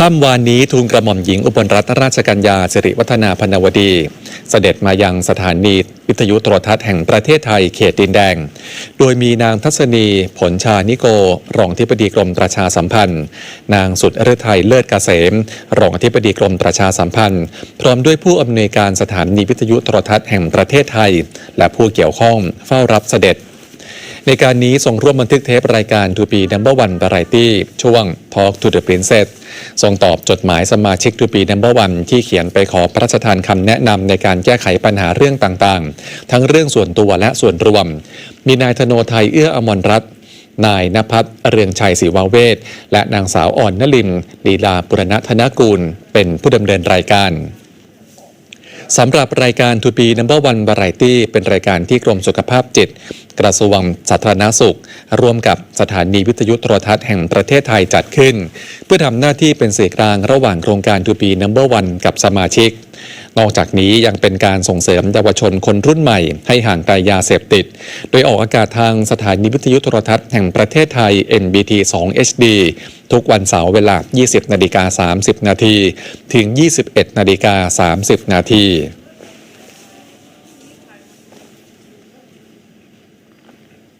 ค่ำวานนี้ทูลกระหม่อมหญิงอุบลรัตนราชกัญญาสิริวัฒนาพนวดี เสด็จมายังสถานีวิทยุโทรทัศน์แห่งประเทศไทยเขตดินแดง โดยมีนางทัศนีผลชานิโก รองอธิบดีกรมประชาสัมพันธ์ นางสุดฤทัยเลิศเกษม รองอธิบดีกรมประชาสัมพันธ์ พร้อมด้วยผู้อำนวยการสถานีวิทยุโทรทัศน์แห่งประเทศไทย และผู้เกี่ยวข้องเฝ้ารับเสด็จ ในการนี้ทรงร่วมบันทึกเทปรายการ To Be Number One Variety ช่วง Talk to the Princess ทรงตอบจดหมายสมาชิก To Be Number One ที่เขียนไปขอพระราชทานคำแนะนำในการแก้ไขปัญหาเรื่องต่างๆ ทั้งเรื่องส่วนตัวและส่วนรวม มีนายธโนไทยเอื้ออมรรัตน์นายนภัสเรืองชัยศิวาเวศและนางสาวอ่อนนลินลีลาปุรณธนกูล เป็นผู้ดำเนินรายการสำหรับรายการ To Be Number One Variety เป็นรายการที่กรมสุขภาพจิต กระทรวงสาธารณสุข ร่วมกับสถานีวิทยุโทรทัศน์แห่งประเทศไทยจัดขึ้น เพื่อทำหน้าที่เป็นสื่อกลางระหว่างโครงการ To Be Number One กับสมาชิก นอกจากนี้ยังเป็นการส่งเสริมเยาวชนคนรุ่นใหม่ ให้ห่างไกลยาเสพติด โดยออกอากาศทางสถานีวิทยุโทรทัศน์แห่งประเทศไทย NBT 2 HD ทุกวันเสาร์เวลา 20 นาฬิกา 30 นาที ถึง 21 นาฬิกา 30 นาที